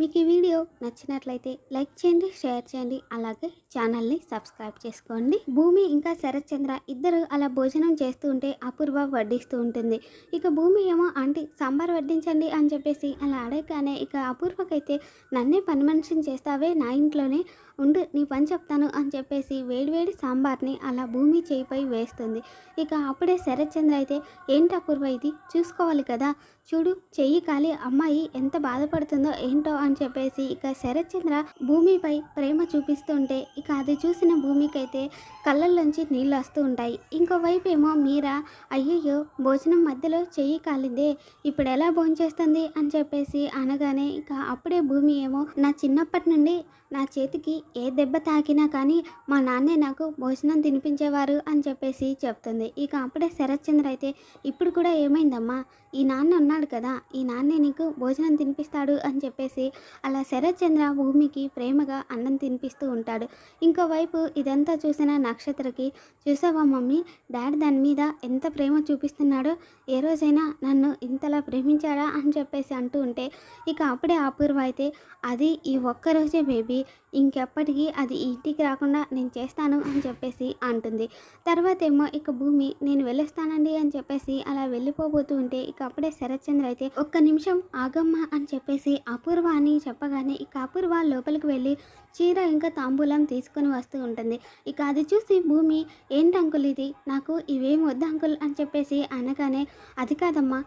మీకు ఈ వీడియో నచ్చినట్లయితే లైక్ చేయండి షేర్ చేయండి అలాగే ఛానల్ని సబ్స్క్రైబ్ చేసుకోండి. భూమి ఇంకా శరత్ చంద్ర ఇద్దరు అలా భోజనం చేస్తూ ఉంటే అపూర్వ వడ్డిస్తూ ఉంటుంది. ఇక భూమి ఏమో ఆంటీ సాంబార్ వడ్డించండి అని చెప్పేసి అలా అడగగానే ఇక అపూర్వకైతే నన్నే పని మనిషిని చేస్తావే నా ఇంట్లోనే ఉండు నీ పని చెప్తాను అని చెప్పేసి వేడివేడి సాంబార్ని అలా భూమి చేయిపై వేస్తుంది. ఇక అప్పుడే శరత్ చంద్ర అయితే ఏంటి అపూర్వ ఇది? చూసుకోవాలి కదా. చూడు చెయ్యి కాలి అమ్మాయి ఎంత బాధపడుతుందో ఏంటో అని అని చెప్పేసి ఇక శరత్చంద్ర భూమిపై ప్రేమ చూపిస్తుంటే ఇక అది చూసిన భూమికైతే కళ్ళల్లోంచి నీళ్ళు వస్తూ ఉంటాయి. ఇంకోవైపు ఏమో మీరా అయ్యయ్యో భోజనం మధ్యలో చెయ్యి కాలిందే ఇప్పుడు ఎలా భోంచేస్తుంది అని చెప్పేసి అనగానే ఇక అప్పుడే భూమి ఏమో నా చిన్నప్పటి నుండి నా చేతికి ఏ దెబ్బ తాకినా కానీ మా నాన్నే నాకు భోజనం తినిపించేవారు అని చెప్పేసి చెప్తుంది. ఇక అప్పుడే శరత్చంద్ర అయితే ఇప్పుడు కూడా ఏమైందమ్మా? ఈ నాన్న ఉన్నాడు కదా ఈ నాన్నే నీకు భోజనం తినిపిస్తాడు అని చెప్పేసి అలా శరత్చంద్ర భూమికి ప్రేమగా అన్నం తినిపిస్తూ ఉంటాడు. ఇంకోవైపు ఇదంతా చూసిన నక్షత్రకి చూసావా మమ్మీ డాడీ దాని మీద ఎంత ప్రేమ చూపిస్తున్నాడో? ఏ రోజైనా నన్ను ఇంతలా ప్రేమించాడా అని చెప్పేసి అంటూ ఉంటే ఇక అప్పుడే అపూర్వ అయితే అది ఈ ఒక్కరోజే బేబీ ఇంకెప్పటికీ అది ఇంటికి రాకుండా నేను చేస్తాను అని చెప్పేసి అంటుంది. తర్వాత ఏమో ఇక భూమి నేను వెళ్ళొస్తానండి అని చెప్పేసి అలా వెళ్ళిపోబోతూ ఉంటే ఇక అప్పుడే శరత్చంద్ర అయితే ఒక్క నిమిషం ఆగమ్మా అని చెప్పేసి అపూర్వ అని చెప్పగానే ఇక అపూర్వ లోపలికి వెళ్ళి చీర ఇంకా తాంబూలం తీసుకొని వస్తూ ఉంటుంది. ఇక అది చూసి భూమి ఏంటి అంకుల్ ఇది? నాకు ఇవేం వద్దు అంకుల్ అని చెప్పేసి అనగానే అది కాదమ్మా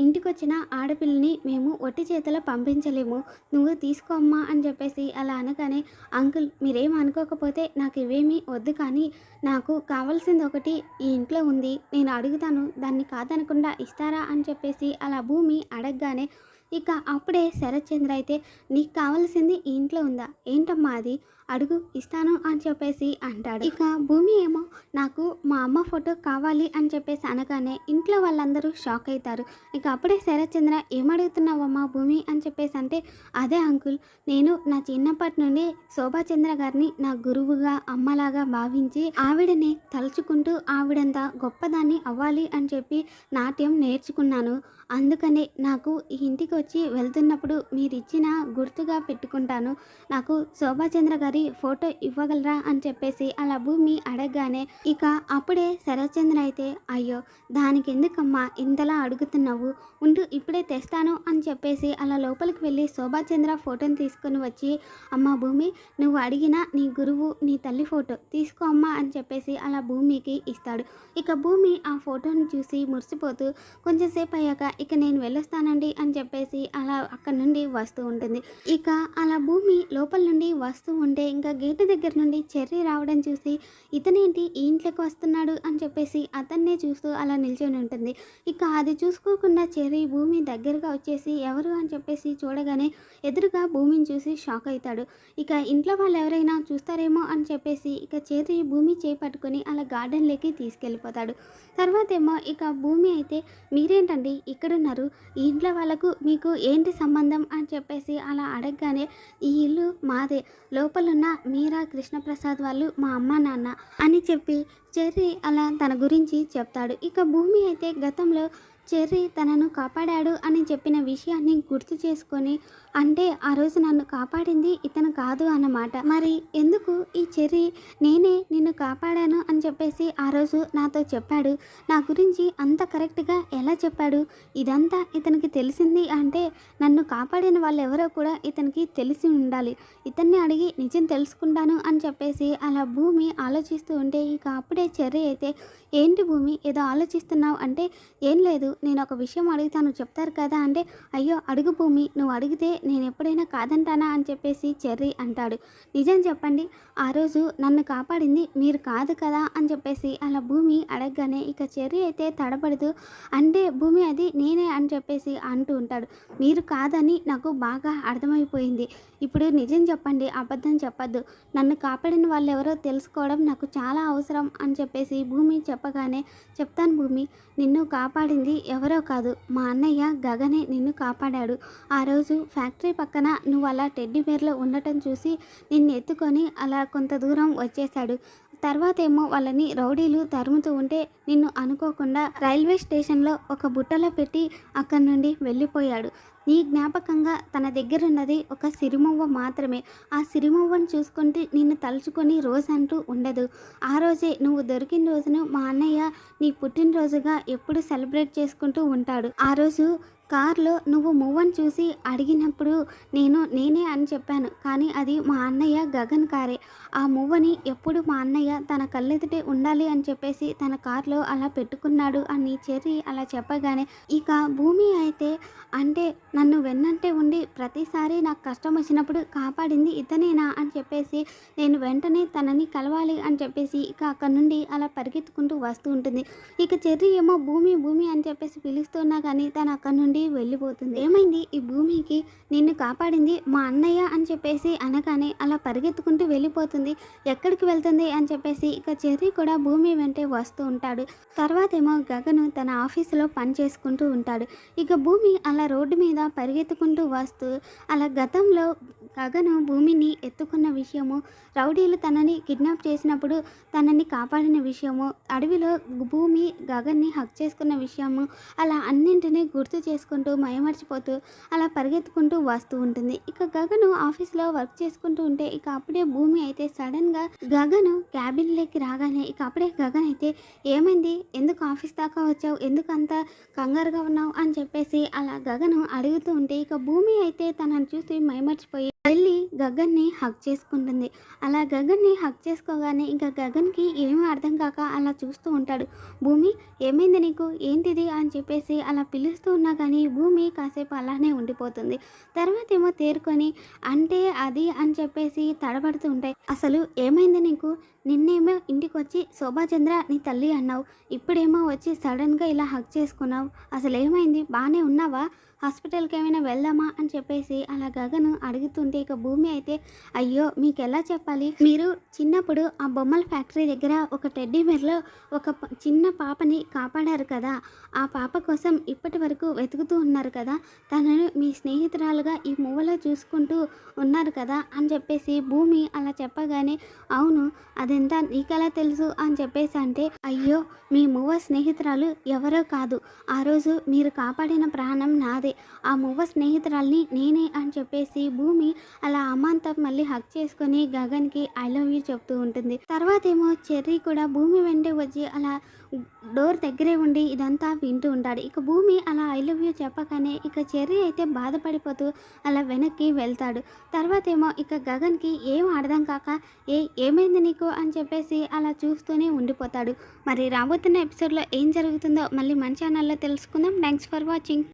ఇంటికి వచ్చిన ఆడపిల్లని మేము ఒట్టి చేతిలో పంపించలేము. నువ్వు తీసుకో అమ్మా అని చెప్పేసి అలా అనగానే అంకుల్ మీరేం అనుకోకపోతే నాకు ఇవేమీ వద్దు కానీ నాకు కావాల్సింది ఒకటి ఈ ఇంట్లో ఉంది. నేను అడుగుతాను. దాన్ని కాదనకుండా ఇస్తారా? అని చెప్పేసి అలా భూమి అడగగానే ఇక అప్పుడే శరత్చంద్ర అయితే నీకు కావాల్సింది ఈ ఇంట్లో ఉందా? ఏంటమ్మా అది? అడుగు ఇస్తాను అని చెప్పేసి అంటాడు. ఇక భూమి ఏమో నాకు మా అమ్మ ఫోటో కావాలి అని చెప్పేసి అనగానే ఇంట్లో వాళ్ళందరూ షాక్ అవుతారు ఇక అప్పుడే శరత్చంద్ర ఏమడుగుతున్నావమ్మా భూమి? అని చెప్పేసి అంటే అదే అంకుల్ నేను నా చిన్నప్పటి నుండి శోభాచంద్ర గారిని నా గురువుగా అమ్మలాగా భావించి ఆవిడని తలుచుకుంటూ ఆవిడంతా గొప్పదాన్ని అవ్వాలి అని చెప్పి నాట్యం నేర్చుకున్నాను. అందుకనే నాకు ఈ ఇంటికి వచ్చి వెళ్తున్నప్పుడు మీరు ఇచ్చిన గుర్తుగా పెట్టుకుంటాను. నాకు శోభాచంద్ర గారి ఫోటో ఇవ్వగలరా అని చెప్పేసి అలా భూమి అడగగానే ఇక అప్పుడే శరత్చంద్ర అయితే అయ్యో దానికి ఎందుకమ్మా ఇంతలా అడుగుతున్నావు? ఉండు ఇప్పుడే తెస్తాను అని చెప్పేసి అలా లోపలికి వెళ్ళి శోభాచంద్ర ఫోటోని తీసుకొని వచ్చి అమ్మ భూమి నువ్వు అడిగిన నీ గురువు నీ తల్లి ఫోటో తీసుకో అమ్మా అని చెప్పేసి అలా భూమికి ఇస్తాడు. ఇక భూమి ఆ ఫోటోని చూసి మురిసిపోతూ కొంచెంసేపు అయ్యాక ఇక నేను వెళ్ళొస్తానండి అని చెప్పేసి అలా అక్కడ నుండి వస్తూ ఉంటుంది. ఇక అలా భూమి లోపల నుండి వస్తూ ఉంటే ఇంకా గేటు దగ్గర నుండి చెర్రీ రావడం చూసి ఇతనేంటి ఈ ఇంట్లోకి వస్తున్నాడు అని చెప్పేసి అతన్నే చూస్తూ అలా నిల్చొని ఉంటుంది. ఇక అది చూసుకోకుండా చెర్రీ భూమి దగ్గరగా వచ్చేసి ఎవరు అని చెప్పేసి చూడగానే ఎదురుగా భూమిని చూసి షాక్ అవుతాడు. ఇక ఇంట్లో వాళ్ళు ఎవరైనా చూస్తారేమో అని చెప్పేసి ఇక చెర్రీ భూమి చేపట్టుకొని అలా గార్డెన్లోకి తీసుకెళ్ళిపోతాడు. తర్వాత ఏమో ఇక భూమి అయితే మీరేంటండి ఇక్కడ ఎక్కడున్నారు? ఈ ఇంట్లో వాళ్ళకు మీకు ఏంటి సంబంధం అని చెప్పేసి అలా అడగగానే ఈ ఇల్లు మాదే. లోపలున్న మీరా కృష్ణప్రసాద్ వాళ్ళు మా అమ్మ నాన్న అని చెప్పి చెర్రీ అలా తన గురించి చెప్తాడు. ఇక భూమి అయితే గతంలో చెర్రీ తనను కాపాడాడు అని చెప్పిన విషయాన్ని గుర్తు చేసుకొని అంటే ఆ రోజు నన్ను కాపాడింది ఇతను కాదు అన్నమాట. మరి ఎందుకు ఈ చెర్రీ నేనే నిన్ను కాపాడాను అని చెప్పేసి ఆ రోజు నాతో చెప్పాడు. నా గురించి అంత కరెక్ట్గా ఎలా చెప్పాడు? ఇదంతా ఇతనికి తెలిసింది అంటే నన్ను కాపాడిన వాళ్ళు ఎవరో కూడా ఇతనికి తెలిసి ఉండాలి. ఇతన్ని అడిగి నిజం తెలుసుకుంటాను అని చెప్పేసి అలా భూమి ఆలోచిస్తూ ఉంటే ఇక అప్పుడే చెర్రీ అయితే ఏంటి భూమి? ఏదో ఆలోచిస్తున్నావు అంటే ఏం లేదు. నేను ఒక విషయం అడుగుతాను. చెప్తారు కదా అంటే అయ్యో అడుగు భూమి నువ్వు అడిగితే నేను ఎప్పుడైనా కాదంటానా? అని చెప్పేసి చెర్రీ అంటాడు. నిజం చెప్పండి ఆ రోజు నన్ను కాపాడింది మీరు కాదు కదా? అని చెప్పేసి అలా భూమి అడగగానే ఇక చెర్రీ అయితే తడబడదు. అంటే భూమి అది నేనే అని చెప్పేసి అంటూ ఉంటాడు. మీరు కాదని నాకు బాగా అర్థమైపోయింది. ఇప్పుడు నిజం చెప్పండి అబద్ధం చెప్పద్దు. నన్ను కాపాడిన వాళ్ళు ఎవరో తెలుసుకోవడం నాకు చాలా అవసరం అని చెప్పేసి భూమి చెప్పగానే చెప్తాను భూమి నిన్ను కాపాడింది ఎవరో కాదు. మా అన్నయ్య గగనే నిన్ను కాపాడాడు. ఆ రోజు ఫ్యాక్టరీ పక్కన నువ్వు అలా టెడ్డీ బేర్లో ఉండటం చూసి నిన్ను ఎత్తుకొని అలా కొంత దూరం వచ్చేసాడు తర్వాత ఏమో వాళ్ళని రౌడీలు తరుముతూ ఉంటే నిన్ను అనుకోకుండా రైల్వే స్టేషన్లో ఒక బుట్టలో పెట్టి అక్కడి నుండి వెళ్ళిపోయాడు. నీ జ్ఞాపకంగా తన దగ్గర ఉన్నది ఒక సిరిమువ్వ మాత్రమే. ఆ సిరిమువ్వను చూసుకుంటే నిన్ను తలుచుకొని రోజు అంటూ ఉండదు. ఆ రోజే నువ్వు దొరికిన రోజును మా అన్నయ్య నీ పుట్టినరోజుగా ఎప్పుడు సెలబ్రేట్ చేసుకుంటూ ఉంటాడు. ఆ రోజు కార్లో నువ్వు మువ్వను చూసి అడిగినప్పుడు నేను నేనే అని చెప్పాను. కానీ అది మా అన్నయ్య గగన్ కారే. ఆ మువ్వని ఎప్పుడు మా అన్నయ్య తన కళ్ళెదుటే ఉండాలి అని చెప్పేసి తన కార్లో అలా పెట్టుకున్నాడు అని చెర్రి అలా చెప్పగానే ఇక భూమి అయితే అంటే నన్ను వెన్నంటే ఉండి ప్రతిసారి నాకు కష్టం వచ్చినప్పుడు కాపాడింది ఇతనేనా? అని చెప్పేసి నేను వెంటనే తనని కలవాలి అని చెప్పేసి ఇక అక్కడ నుండి అలా పరిగెత్తుకుంటూ వస్తూ ఉంటుంది. ఇక చెర్రి ఏమో భూమి భూమి అని చెప్పేసి పిలుస్తున్నా కానీ తను అక్కడ నుండి వెళ్ళిపోతుంది. ఏమైంది? ఈ భూమికి నిన్ను కాపాడింది మా అన్నయ్య? అని చెప్పేసి అనగానే అలా పరిగెత్తుకుంటూ వెళ్ళిపోతుంది. ఎక్కడికి వెళ్తుంది అని చెప్పేసి ఇక చెర్రీ కూడా భూమి వెంటే వస్తూ ఉంటాడు. తర్వాత ఏమో గగను తన ఆఫీసులో పని చేసుకుంటూ ఉంటాడు. ఇక భూమి అలా రోడ్డు మీద పరిగెత్తుకుంటూ వస్తూ అలా గతంలో గగను భూమిని ఎత్తుకున్న విషయము రౌడీలు తనని కిడ్నాప్ చేసినప్పుడు తనని కాపాడిన విషయము అడవిలో భూమి గగన్ని హక్ చేసుకున్న విషయము అలా అన్నింటినీ గుర్తు చేసుకుంటూ మయమర్చిపోతూ అలా పరిగెత్తుకుంటూ వస్తూ ఉంటుంది. ఇక గగను ఆఫీస్లో వర్క్ చేసుకుంటూ ఉంటే ఇక అప్పుడే భూమి అయితే సడన్గా గగను క్యాబిన్లోకి రాగానే ఇక అప్పుడే గగన్ అయితే ఏమైంది? ఎందుకు ఆఫీస్ దాకా వచ్చావు? ఎందుకు అంత కంగారుగా ఉన్నావు? అని చెప్పేసి అలా గగను అడుగుతూ ఉంటే ఇక భూమి అయితే తనని చూసి మైమర్చిపోయి వెళ్ళి గగన్ని హక్ చేసుకుంటుంది. అలా గగన్ని హక్ చేసుకోగానే ఇంకా గగన్కి ఏమీ అర్థం కాక అలా చూస్తూ ఉంటాడు. భూమి ఏమైంది నీకు? ఏంటిది? అని చెప్పేసి అలా పిలుస్తూ ఉన్నా కానీ భూమి కాసేపు అలానే ఉండిపోతుంది. తర్వాత ఏమో తేరుకొని అంటే అది అని చెప్పేసి తడబడుతూ ఉంటాయి. అసలు ఏమైంది నీకు? నిన్నేమో ఇంటికి వచ్చి శోభాచంద్ర నీ తల్లి అన్నావు. ఇప్పుడేమో వచ్చి సడన్గా ఇలా హక్ చేసుకున్నావు. అసలు ఏమైంది బాగానే ఉన్నావా? హాస్పిటల్కి ఏమైనా వెళ్దామా? అని చెప్పేసి అలా గగను అడుగుతుంటే ఇక భూమి అయితే అయ్యో మీకు ఎలా చెప్పాలి? మీరు చిన్నప్పుడు ఆ బొమ్మల ఫ్యాక్టరీ దగ్గర ఒక టెడ్డీ బేర్లో ఒక చిన్న పాపని కాపాడారు కదా? ఆ పాప కోసం ఇప్పటి వరకు వెతుకుతూ ఉన్నారు కదా? తనను మీ స్నేహితురాలుగా ఈ మూవలో చూసుకుంటూ ఉన్నారు కదా? అని చెప్పేసి భూమి అలా చెప్పగానే అవును ఎంత నీకెలా తెలుసు అని చెప్పేసి అంటే అయ్యో మీ మూవ స్నేహితురాలు ఎవరో కాదు. ఆ రోజు మీరు కాపాడిన ప్రాణం నాదే. ఆ మువ్వ స్నేహితురాల్ని నేనే అని చెప్పేసి భూమి అలా అమాంతం మళ్ళీ హక్ చేసుకొని గగన్కి ఐ లవ్ యూ చెప్తూ ఉంటుంది. తర్వాత ఏమో చెర్రీ కూడా భూమి వెంటే వచ్చి అలా డోర్ దగ్గరే ఉండి ఇదంతా వింటూ ఉంటాడు. ఇక భూమి అలా ఐ లవ్ యూ చెప్పగానే ఇక చెర్రీ అయితే బాధపడిపోతూ అలా వెనక్కి వెళ్తాడు. తర్వాత ఏమో ఇక గగన్కి ఏం అర్థం కాక ఏ ఏమైంది నీకు? అని చెప్పేసి అలా చూస్తూనే ఉండిపోతాడు. మరి రాబోతున్న ఎపిసోడ్లో ఏం జరుగుతుందో మళ్ళీ మన ఛానల్లో తెలుసుకుందాం. Thanks for watching